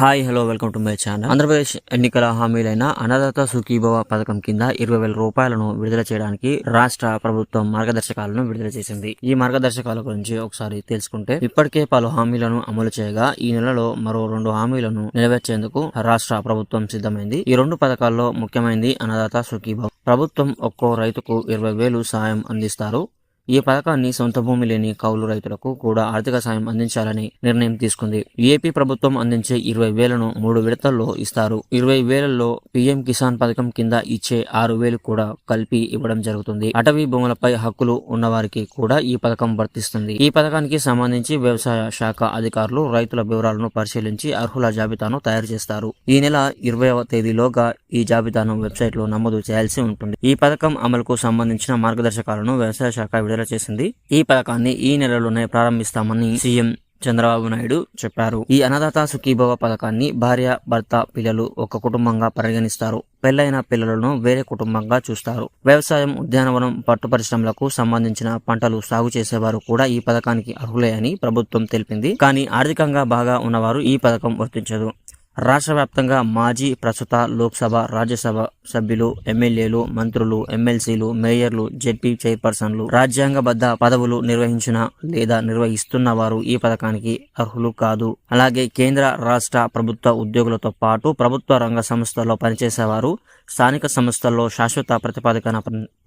Hi hello welcome to my channel Andhra Pradesh ఎన్నికల హామీలైన అన్నదాత సుఖీభవ పథకం కింద ఇరవై వేల రూపాయలను విడుదల చేయడానికి రాష్ట్ర ప్రభుత్వం మార్గదర్శకాలను విడుదల చేసింది. ఈ మార్గదర్శకాల గురించి ఒకసారి తెలుసుకుంటే ఇప్పటికే పలు హామీలను అమలు చేయగా ఈ నెలలో మరో రెండు హామీలను నెరవేర్చేందుకు రాష్ట్ర ప్రభుత్వం సిద్ధమైంది. ఈ రెండు పథకాల్లో ముఖ్యమైనది అన్నదాత సుఖీభవ ప్రభుత్వం ఒక్కో రైతుకు ఇరవై వేలు సాయం అందిస్తారు. ఈ పథకాన్ని సొంత భూమి లేని కౌలు రైతులకు కూడా ఆర్థిక సాయం అందించాలని నిర్ణయం తీసుకుంది. ఏపీ ప్రభుత్వం అందించే ఇరవై వేలను మూడు విడతల్లో ఇస్తారు. ఇరవై వేలలో పీఎం కిసాన్ పథకం కింద ఇచ్చే ఆరు వేలు కూడా కలిపి ఇవ్వడం జరుగుతుంది. అటవీ భూములపై హక్కులు ఉన్నవారికి కూడా ఈ పథకం వర్తిస్తుంది. ఈ పథకానికి సంబంధించి వ్యవసాయ శాఖ అధికారులు రైతుల వివరాలను పరిశీలించి అర్హుల జాబితాను తయారు చేస్తారు. ఈ నెల ఇరవైవ తేదీలోగా ఈ జాబితాను వెబ్సైట్లో నమోదు చేయాల్సి ఉంటుంది. ఈ పథకం అమలుకు సంబంధించిన మార్గదర్శకాలను వ్యవసాయ శాఖ విడుదల చేసింది. ఈ పథకాన్ని ఈ నెలలోనే ప్రారంభిస్తామని సీఎం చంద్రబాబు నాయుడు చెప్పారు. ఈ అన్నదాత సుఖీభవ పథకాన్ని భార్య భర్త పిల్లలు ఒక కుటుంబంగా పరిగణిస్తారు. పెళ్ళైన పిల్లలను వేరే కుటుంబంగా చూస్తారు. వ్యవసాయం ఉద్యానవనం పట్టు పరిశ్రమలకు సంబంధించిన పంటలు సాగు చేసేవారు కూడా ఈ పథకానికి అర్హులే అని ప్రభుత్వం తెలిపింది. కానీ ఆర్థికంగా బాగా ఉన్నవారు ఈ పథకం వర్తించదు. రాష్ట్ర వ్యాప్తంగా మాజీ ప్రస్తుత లోక్సభ రాజ్యసభ సభ్యులు ఎమ్మెల్యేలు మంత్రులు ఎమ్మెల్సీలు మేయర్లు జెడ్పీ చైర్పర్సన్లు రాజ్యాంగబద్ధ పదవులు నిర్వహించిన లేదా నిర్వహిస్తున్న వారు ఈ పథకానికి అర్హులు కాదు. అలాగే కేంద్ర రాష్ట్ర ప్రభుత్వ ఉద్యోగులతో పాటు ప్రభుత్వ రంగ సంస్థల్లో పనిచేసేవారు స్థానిక సంస్థల్లో శాశ్వత ప్రతిపాదికన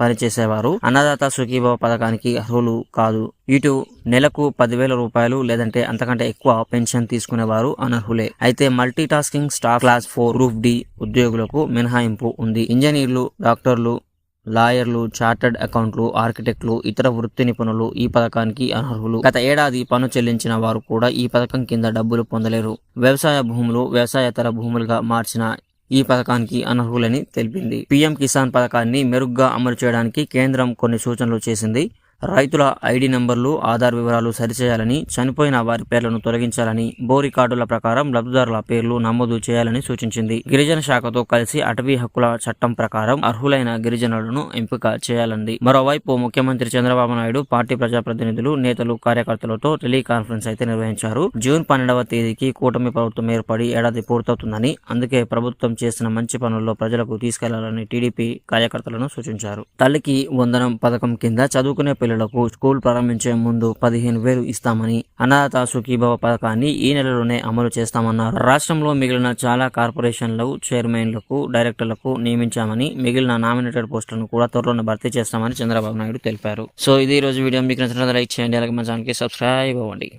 పనిచేసేవారు అన్నదాత సుఖీభవ పథకానికి అర్హులు కాదు. ఇటు నెలకు పదివేల రూపాయలు లేదంటే అంతకంటే ఎక్కువ పెన్షన్ తీసుకునేవారు అనర్హులే. అయితే multitasking staff class four group D ఉద్యోగులకు మినహాయింపు ఉంది. ఇంజనీర్లు డాక్టర్లు లాయర్లు చార్టర్డ్ అకౌంట్లు ఆర్కిటెక్ట్లు ఇతర వృత్తి నిపుణులు ఈ పథకానికి అనర్హులు. గత ఏడాది పన్ను చెల్లించిన వారు కూడా ఈ పథకం కింద డబ్బులు పొందలేరు. వ్యవసాయ భూములు వ్యవసాయేతర భూములుగా మార్చిన ఈ పథకానికి అనర్హులని తెలిపింది. పీఎం కిసాన్ పథకాన్ని మెరుగ్గా అమలు చేయడానికి కేంద్రం కొన్ని సూచనలు చేసింది. రైతుల ఐడి నెంబర్లు ఆధార్ వివరాలు సరిచేయాలని చనిపోయిన వారి పేర్లను తొలగించాలని బో రికార్డుల ప్రకారం లబ్ధిదారుల పేర్లు నమోదు చేయాలని సూచించింది. గిరిజన శాఖతో కలిసి అటవీ హక్కుల చట్టం ప్రకారం అర్హులైన గిరిజనులను ఎంపిక చేయాలంది. మరోవైపు ముఖ్యమంత్రి చంద్రబాబు నాయుడు పార్టీ ప్రజాప్రతినిధులు నేతలు కార్యకర్తలతో టెలికాన్ఫరెన్స్ అయితే నిర్వహించారు. జూన్ పన్నెండవ తేదీకి కూటమి ప్రభుత్వం ఏర్పడి ఏడాది పూర్తవుతుందని అందుకే ప్రభుత్వం చేసిన మంచి పనుల్లో ప్రజలకు తీసుకెళ్ళాలని టీడీపీ కార్యకర్తలను సూచించారు. తల్లికి వందనం పథకం కింద చదువుకునే పిల్లలకు స్కూల్ ప్రారంభించే ముందు పదిహేను వేలు ఇస్తామని అనాథ సుఖీభవ పథకాన్ని ఈ నెలలోనే అమలు చేస్తామన్నారు. రాష్ట్రంలో మిగిలిన చాలా కార్పొరేషన్లకు చైర్మన్లకు డైరెక్టర్లకు నియమించామని మిగిలిన నామినేటెడ్ పోస్టులను కూడా త్వరలోనే భర్తీ చేస్తామని చంద్రబాబు నాయుడు తెలిపారు. సో ఇది ఈ రోజు వీడియో. మీకు నచ్చినట్లయితే లైక్ చేయండి. అలాగే మా ఛానల్కి సబ్స్క్రైబ్ అవ్వండి.